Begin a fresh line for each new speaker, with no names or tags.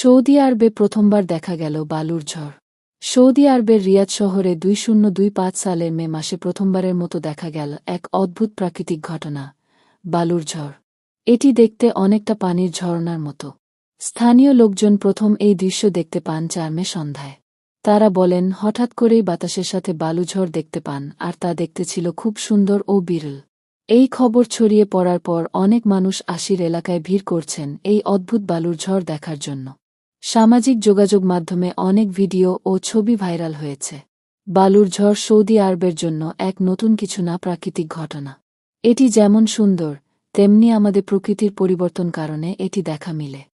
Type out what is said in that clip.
Saudi আরবে প্রথমবার দেখা গেল বালুর ঝড়। সৌদি আরবের রিয়াদ শহরে দুই শূন্য দুই পাঁচ সালের মে মাসে প্রথমবারের মতো দেখা গেল এক অদ্ভুত প্রাকৃতিক ঘটনা, বালুর ঝড়। এটি দেখতে অনেকটা পানির ঝরনার মতো। স্থানীয় লোকজন প্রথম এই দৃশ্য দেখতে পান চার মে সন্ধ্যায়। তারা বলেন, হঠাৎ করেই বাতাসের সাথে বালুঝড় দেখতে পান, আর তা দেখতে ছিল খুব সুন্দর ও বিরল। এই খবর ছড়িয়ে পড়ার পর অনেক মানুষ আশির এলাকায় ভিড় করছেন এই অদ্ভুত বালুর ঝড় দেখার জন্য। সামাজিক যোগাযোগ মাধ্যমে অনেক ভিডিও ও ছবি ভাইরাল হয়েছে। বালুর ঝড় সৌদি আরবের জন্য এক নতুন কিছু না প্রাকৃতিক ঘটনা। এটি যেমন সুন্দর, তেমনি আমাদের প্রকৃতির পরিবর্তন কারণে এটি দেখা মিলে।